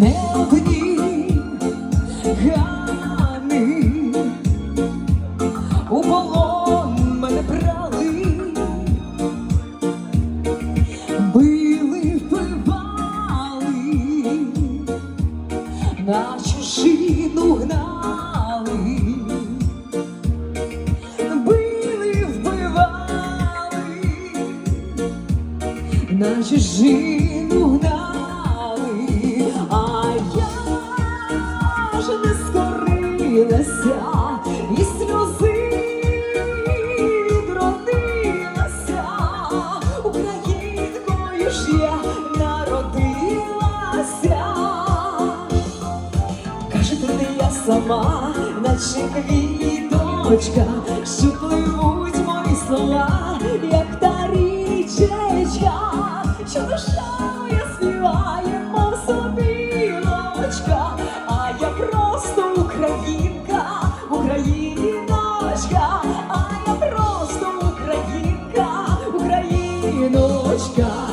не одні у полон мене брали, били, вбивали, на чужину гнали. Вбивали, на чужину скорилася і сльози відродилася, українкою ж я народилася. Каже, туди я сама, наче квіточка, що пливуть мої слова, God.